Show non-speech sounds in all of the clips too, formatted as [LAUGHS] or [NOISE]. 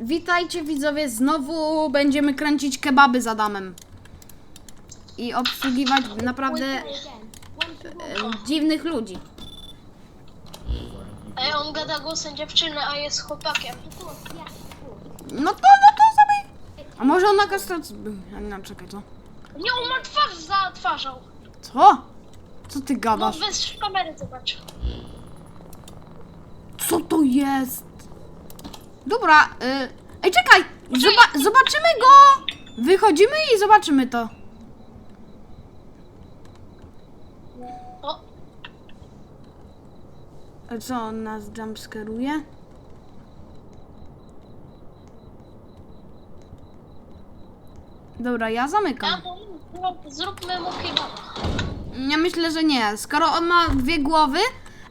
Witajcie widzowie, znowu będziemy kręcić kebaby z Adamem. I obsługiwać naprawdę e, dziwnych ludzi. Ej, on gada głosem dziewczyny, a jest chłopakiem. No to, no to sobie... A może on na kastracji Nie, czekaj, co? Nie, on ma twarz za twarzą. Co? Co ty No gadasz? weź kamerę zobacz. Co to jest? Dobra, y... Ej, czekaj! Zoba zobaczymy go! Wychodzimy i zobaczymy to. O, A Co, on nas jumpscaruje? Dobra, ja zamykam. zróbmy mu kebaba. Ja myślę, że nie. Skoro on ma dwie głowy...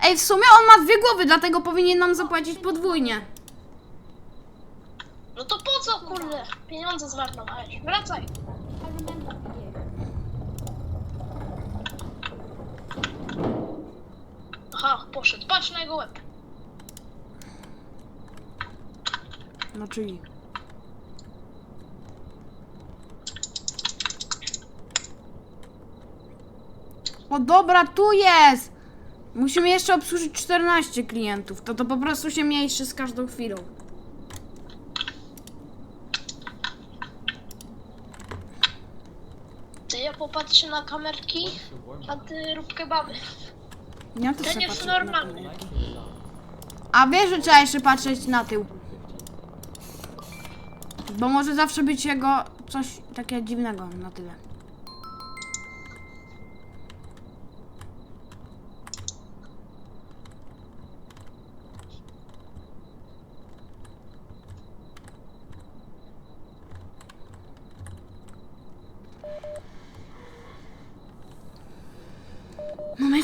Ej, w sumie on ma dwie głowy, dlatego powinien nam zapłacić podwójnie. Kurde? Pieniądze zmarnowałeś. Wracaj. Aha, poszedł. Patrz na jego łeb. No czyli... O dobra, tu jest! Musimy jeszcze obsłużyć 14 klientów. To to po prostu się mniejszy z każdą chwilą. Ty ja popatrzę na kamerki, a ty rób kebaby. Ja też Ten jest na normalny. kamerki. A wiesz, że trzeba jeszcze patrzeć na tył. Bo może zawsze być jego coś takiego dziwnego na tyle.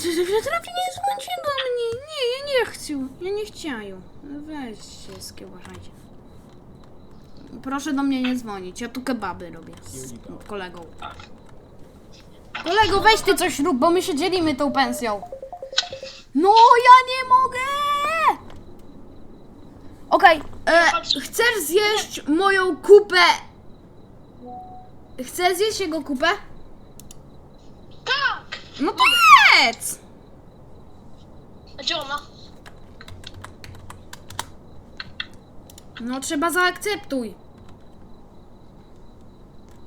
My to trafi nie dzwońcie do mnie. Nie, ja nie chcę. Ja nie chciałem. No weźcie, skiełaszajcie. Proszę do mnie nie dzwonić. Ja tu kebaby robię z kolegą. Kolego, weź ty coś rób, bo my się dzielimy tą pensją. No, ja nie mogę! Okej, e, chcesz zjeść moją kupę? Chcesz zjeść jego kupę? No to jedz! A gdzie ona? No trzeba zaakceptuj.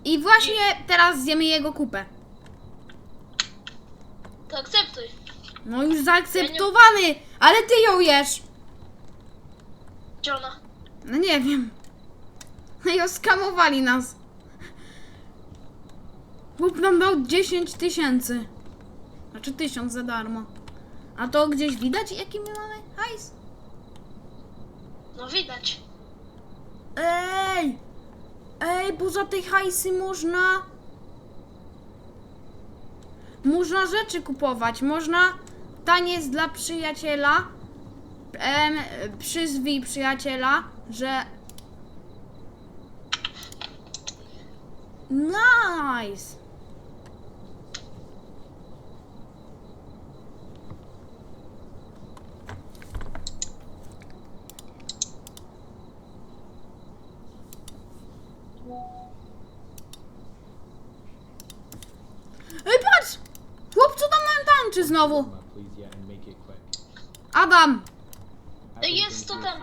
I właśnie teraz zjemy jego kupę. To akceptuj. No już zaakceptowany, ale ty ją jesz. Gdzie ona? No nie wiem. No i oskamowali nas. Chłop nam dał 10 tysięcy. Znaczy tysiąc za darmo. A to gdzieś widać jaki my mamy hajs? No widać. Ej! Ej, bo za tej hajsy można... Można rzeczy kupować. Można... Taniec dla przyjaciela. Em, przyzwij przyjaciela, że... Nice! Ej, patrz! Chłop, co tam nam tańczy znowu? Adam! Jest to ten.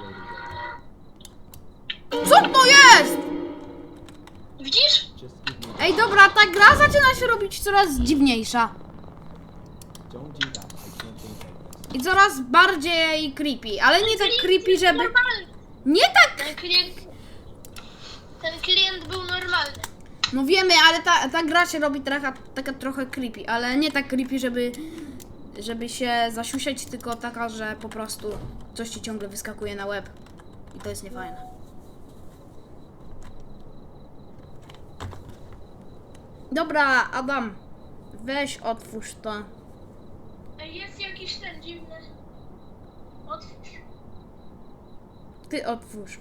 Co to jest? Widzisz? Ej, dobra, ta gra zaczyna się robić coraz dziwniejsza. I coraz bardziej creepy. Ale nie tak creepy, żeby... Normalny. Nie tak! Ten klient... Ten klient był normalny. No wiemy, ale ta, ta gra się robi taka, taka trochę creepy. Ale nie tak creepy, żeby... Żeby się zasiusiać, tylko taka, że po prostu coś ci ciągle wyskakuje na łeb. I to jest niefajne. Dobra, Adam. Weź otwórz to. Jest jakiś ten dziwny. Otwórz. Ty otwórz.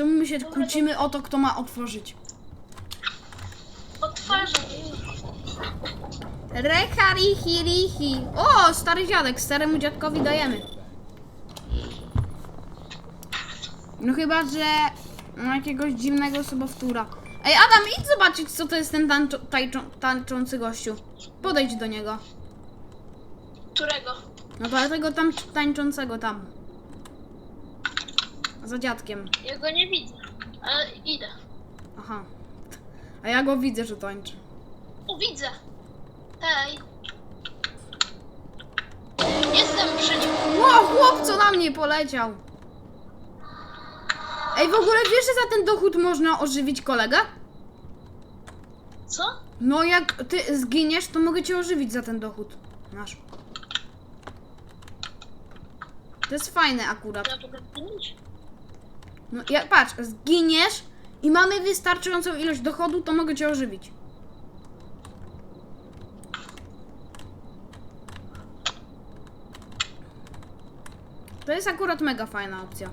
Czemu my się kłócimy o to, kto ma otworzyć? Otwarzaj. Recha, richi, richi. O, stary dziadek, staremu dziadkowi dajemy. No chyba, że ma jakiegoś dziwnego sobowtóra. Ej, Adam, idź zobaczyć, co to jest ten tańczą, tańczący gościu. Podejdź do niego. Którego? No do tego tam tańczącego tam. Za dziadkiem. Ja go nie widzę. Ale idę. Aha. A ja go widzę, że tańczy. O, widzę. Hej. Jestem przy nim. Ło, chłop, co na mnie poleciał. Ej, w ogóle wiesz, że za ten dochód można ożywić kolegę? Co? No jak ty zginiesz, to mogę cię ożywić za ten dochód. Masz. To jest fajne akurat. Ja mogę zmienić? No jak patrz, zginiesz i mamy wystarczającą ilość dochodu, to mogę cię ożywić. To jest akurat mega fajna opcja.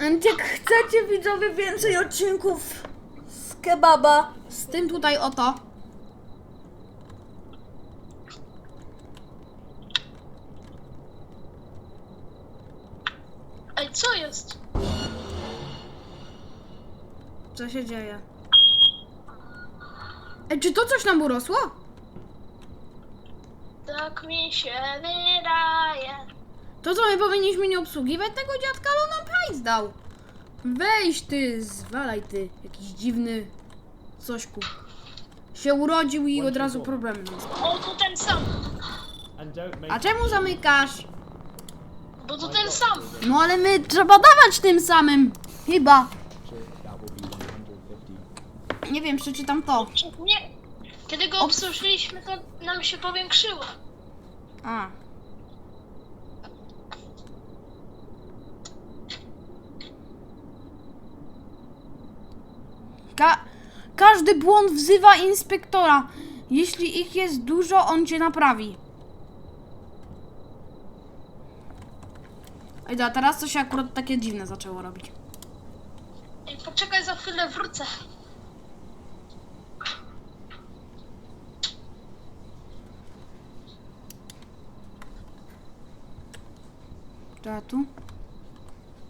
Jak chcecie widzowie więcej odcinków z kebaba, z tym tutaj oto, co się dzieje? Ej, czy to coś nam urosło? Tak mi się wydaje. To co, my powinniśmy nie obsługiwać tego dziadka, ale on nam hajs dał. Weź ty, zwalaj ty, jakiś dziwny cośku. Się urodził i od razu problem. O, to ten sam. And don't make A czemu zamykasz? Bo to ten sam. No ale my trzeba dawać tym samym. Chyba. sure that will be 150. Nie wiem, przeczytam to. Nie. Kiedy go obsłużyliśmy, to nam się powiększyło. A. Ka każdy błąd wzywa inspektora. Jeśli ich jest dużo, on cię naprawi. Ej, da, teraz to się akurat takie dziwne zaczęło robić. Ej, poczekaj, za chwilę wrócę. Czekaj, tu?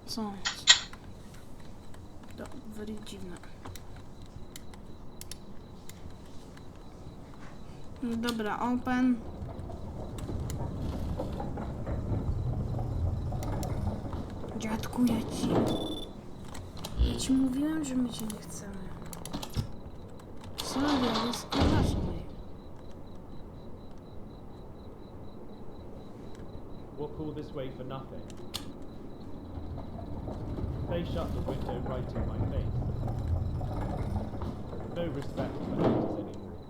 Co? To very dziwne. Dobra, open. Dziadku, ja ci... Ja ci mówiłem, że my cię nie chcemy. Co ja jest poważnie. Walk all this way for nothing. They shut the window right in my face. No respect for haters anymore.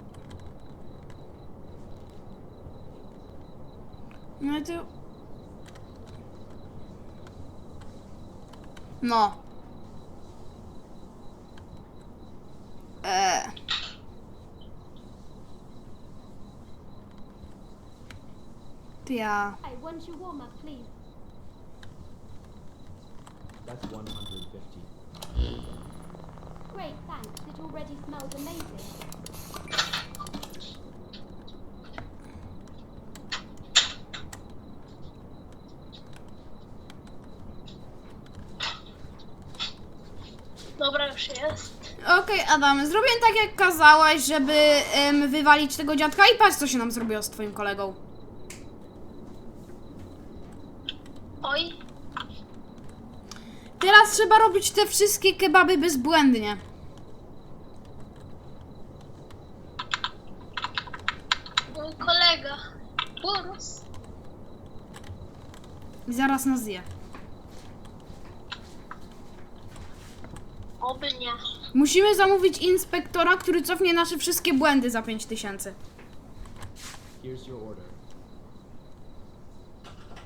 No to... No. Ty up, please? That's 150. Great, thanks. It already smells amazing. Dobra, już jest. Okej, Adam, zrobię tak jak kazałeś, żeby em, wywalić tego dziadka i patrz co się nam zrobiło z twoim kolegą. Oj, Teraz trzeba robić te wszystkie kebaby bezbłędnie. mój kolega. Urósł. I zaraz nas zje. Oby nie. Musimy zamówić inspektora, który cofnie nasze wszystkie błędy za 5000. Here's your order.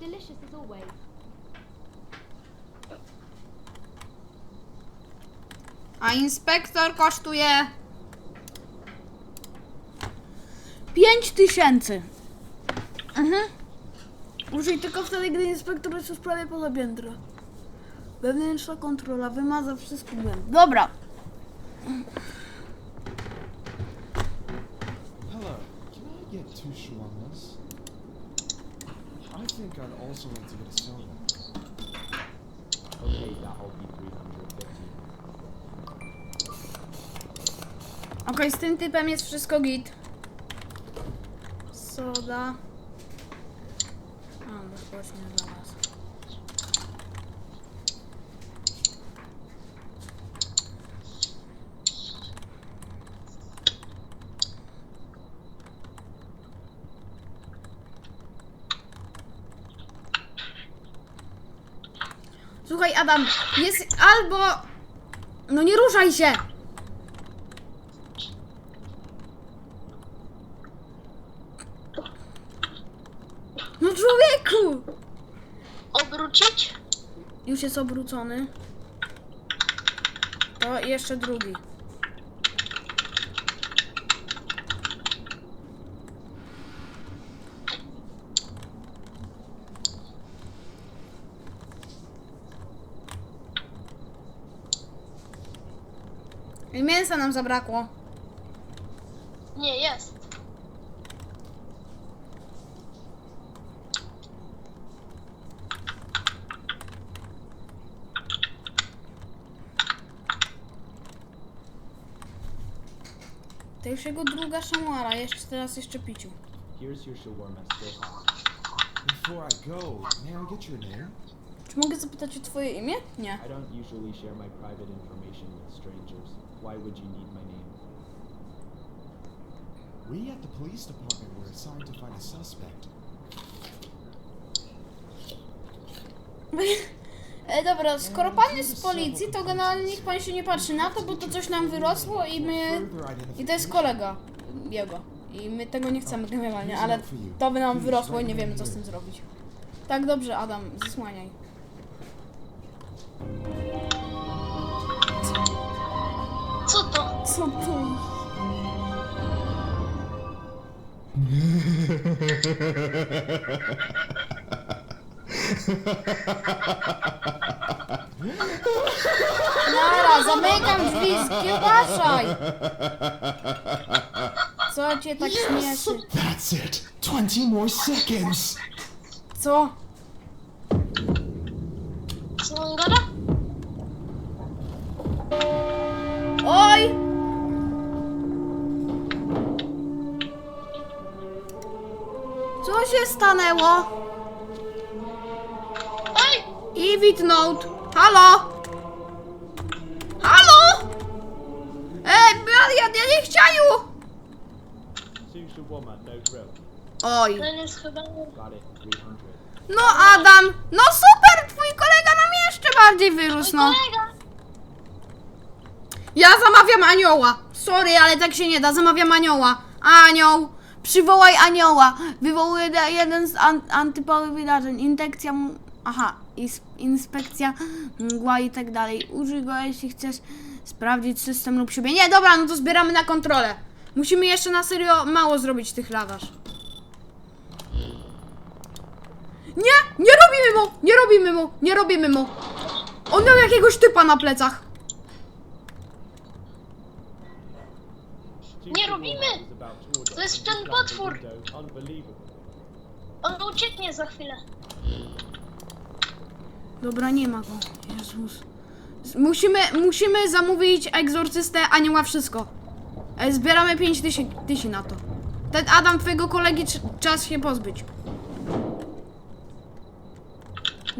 Delicious as always. A inspektor kosztuje 5000. Mhm. Użyj tylko wtedy, gdy inspektor jest już prawie poza piętro. Wewnętrzna kontrola wymaza wszystkie błędy. Dobra. Hello, can I get two shawarmas? I think I'd also like to get a soda. Okay, that'll be 350. Okej, z tym typem jest wszystko git. Soda. A, bezpłatnie dla was. Słuchaj, Adam, jest albo... No nie ruszaj się! No człowieku! Obrócić? Już jest obrócony. To jeszcze drugi. I mięsa nam zabrakło. Nie, jest. To już jego druga szamuara, jeszcze teraz jeszcze piciu. Here's your shawarma, still hot. Before I go, may I get your name? Czy mogę zapytać o twoje imię? Nie. I don't usually share my private information with strangers. Why would you need my name? We at the police department were assigned to find a suspect. [LAUGHS] E, dobra, skoro pan jest z policji, to generalnie niech pan się nie patrzy na to, bo to coś nam wyrosło i my... I to jest kolega jego. I my tego nie chcemy generalnie, ale to by nam wyrosło i nie wiemy co z tym zrobić. Tak, dobrze, Adam, zasłaniaj. Co to? Co to? [LAUGHS] Nara, zamykam drzwi, skiełbaszaj! Co cię tak śmieszy? That's it! 20 more seconds! Co? Co on gada? Oj! Co się stanęło? Note! Halo! Halo! Ej, ja, ja nie grill. Oj. Ten jest chyba... Got it, 300. No Adam, no super, twój kolega nam jeszcze bardziej wyrósł, no. Kolega! Ja zamawiam anioła. Sorry, ale tak się nie da, zamawiam anioła. Anioł, przywołaj anioła. Wywołuje jeden z an antypowych wydarzeń. Intekcja, mu- aha, inspekcja, mgła i tak dalej. Użyj go, jeśli chcesz sprawdzić system lub siebie. Nie, dobra, no to zbieramy na kontrolę. Musimy jeszcze na serio mało zrobić tych ladasz. Nie, nie robimy mu, nie robimy mu, nie robimy mu. On miał jakiegoś typa na plecach. Nie robimy! to jest ten potwór. On ucieknie za chwilę. Dobra, nie ma go. Jezus. Musimy, musimy zamówić egzorcystę, anioła, wszystko. E, Zbieramy 5 tysięcy na to. Ten Adam, twojego kolegi, czas się pozbyć.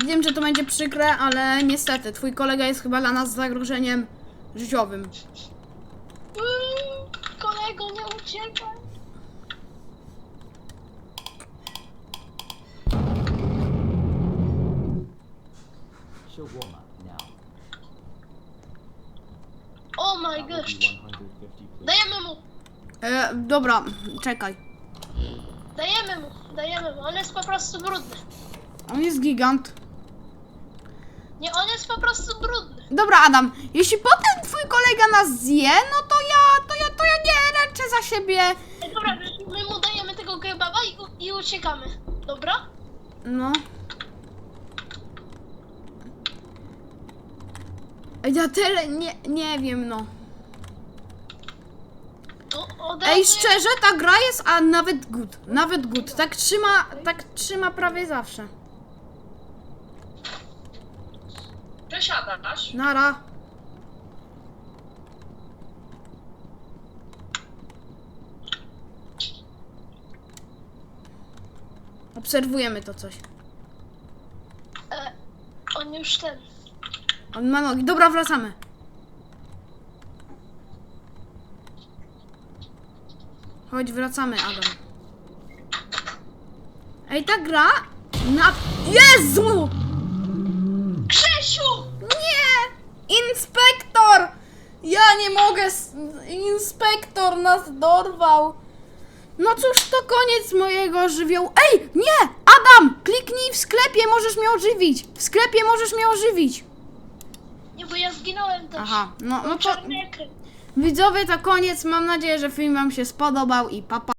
Wiem, że to będzie przykre, ale niestety, twój kolega jest chyba dla nas zagrożeniem życiowym. Kolego, nie uciekaj. Shawarma, now. Oh my That will gosh. be 150, please. Dajemy mu, E, dobra, czekaj. dajemy mu, dajemy mu. On jest po prostu brudny. On jest gigant. Nie, on jest po prostu brudny. Dobra, Adam, jeśli potem twój kolega nas zje, no to ja, to ja, to ja nie ręczę za siebie. Dobra, my mu dajemy tego kebaba i, u- i uciekamy. Dobra? No. Ja tyle, nie, nie wiem, no. To ode Ej, mnie- szczerze, ta gra jest, a nawet good. Nawet good. Tak trzyma, tak trzyma prawie zawsze. Przesiadasz. Nara. Obserwujemy to coś. E, on już ten. On ma nogi. Dobra, wracamy. Chodź, wracamy, Adam. Ej, ta gra na... Jezu! Grzesiu! Nie! Inspektor! Ja nie mogę. Inspektor nas dorwał. No cóż, to koniec mojego żywiołu. Ej, nie! Adam! Kliknij w sklepie, możesz mnie ożywić. W sklepie możesz mnie ożywić. Nie, bo ja zginąłem też. Aha, no, no to Czarny ekran. widzowie, to koniec. Mam nadzieję, że film wam się spodobał i papa.